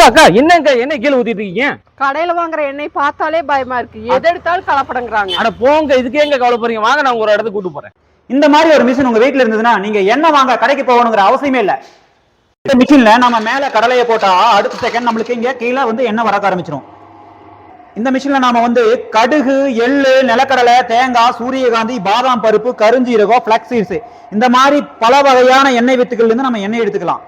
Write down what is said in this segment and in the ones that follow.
அக்கா அக்கா என்னங்க என்ன கீழே ஊத்திட்டு இருக்கீங்க கடையில வாங்குற எண்ணெய் பார்த்தாலே பயமா இருக்கு. எது எடுத்தாலும் கலப்படங்கிறாங்க. அட போங்க இதுக்கு எங்க கவலைப்படுறீங்க? வாங்க நான் ஒரு இடத்துக்கு கூட்டு போறேன். இந்த மாதிரி ஒரு மிஷின் உங்க வீட்ல இருந்ததுன்னா நீங்க எண்ணெய் வாங்க கடைக்கு போகணுங்கிற அவசியமே இல்ல. இந்த மிஷின்ல நம்ம மேல கடலையை போட்டா அடுத்த செகண்ட் நம்மளுக்கு இங்க கீழே வந்து எண்ணெய் வரக்க ஆரம்பிச்சிடும் இந்த மிஷின்ல நாம வந்து கடுகு எள்ளு நிலக்கடலை தேங்காய் சூரியகாந்தி பாதாம் பருப்பு கருஞ்சீரகம் பிளக்ஸீட்ஸ் இந்த மாதிரி பல வகையான எண்ணெய் வித்துக்கள்ல இருந்து நம்ம எண்ணெய் எடுத்துக்கலாம்.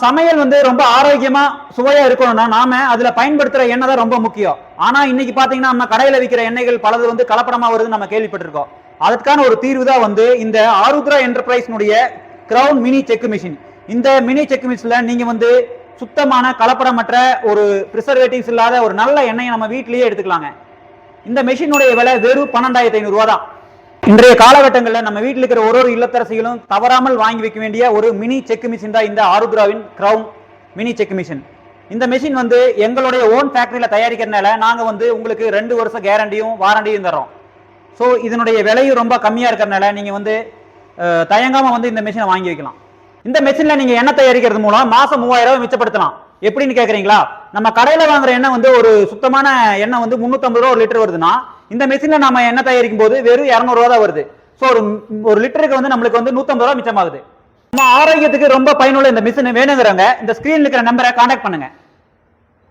சமையல் வந்து ரொம்ப ஆரோக்கியமா சுவையா இருக்கணும்னா நாம அதுல பயன்படுத்துற எண்ணெய் தான் ரொம்ப முக்கியம். ஆனா இன்னைக்கு பாத்தீங்கன்னா நம்ம கடையில விற்கிற எண்ணெய்கள் பலது வந்து கலப்படமா வருதுன்னு நம்ம கேள்விப்பட்டிருக்கோம். அதுக்கான ஒரு தீர்வு தான் வந்து இந்த ஆருத்ரா என்டர்பிரைஸ்னுடைய கிரவுன் மினி செக் மிஷின். இந்த மினி செக் மிஷின்ல நீங்க வந்து சுத்தமான கலப்படமற்ற ஒரு ப்ரிசர்வேட்டிவ்ஸ் இல்லாத ஒரு நல்ல எண்ணெயை நம்ம வீட்டிலேயே எடுத்துக்கலாங்க. இந்த மெஷினுடைய விலை வெறும் பன்னெண்டாயிரத்தி ஐநூறு ரூபா தான் இன்றைய காலகட்டங்களில் நம்ம வீட்டில் இருக்கிற ஒரு ஒரு இல்லத்தரசிகளும் தவறாமல் வாங்கி வைக்க வேண்டிய ஒரு மினி செக் மிஷின் தான் இந்த ஆருத்ராவின் கிரவுன் மினி செக் மிஷின் இந்த மிஷின் வந்து எங்களுடைய ஓன் ஃபேக்டரியில் தயாரிக்கிறதுனால நாங்கள் வந்து உங்களுக்கு ரெண்டு வருஷம் கேரண்டியும் வாரண்டியும் தரோம் ஸோ இதனுடைய விலையும் ரொம்ப கம்மியாக இருக்கிறதுனால நீங்கள் வந்து தயங்காமல் வந்து இந்த மிஷினை வாங்கி வைக்கலாம். இந்த மிஷினில் நீங்கள் எண்ணெய் தயாரிக்கிறது மூலம் மாதம் மூவாயிரம் ரூபாய் மிச்சப்படுத்தலாம். எப்படின்னு கேட்குறீங்களா நம்ம கடையில் வாங்குற எண்ணெய் வந்து ஒரு சுத்தமான எண்ணெய் வந்து முந்நூற்றம்பது ரூபா ஒரு லிட்டர் வருதுன்னா இந்த மிஷினில் நம்ம எண்ணெய் தயாரிக்கும் போது வெறும் இரநூறுவா தான் வருது. ஸோ ஒரு ஒரு லிட்டருக்கு வந்து நம்மளுக்கு வந்து நூற்றம்பது ரூபா மிச்சமாகுது. நம்ம ஆரோக்கியத்துக்கு ரொம்ப பயனுள்ள இந்த மிஷின் வேணுங்கிறவங்க இந்த ஸ்க்ரீனில் இருக்கிற நம்பரை கான்டாக்ட் பண்ணுங்க.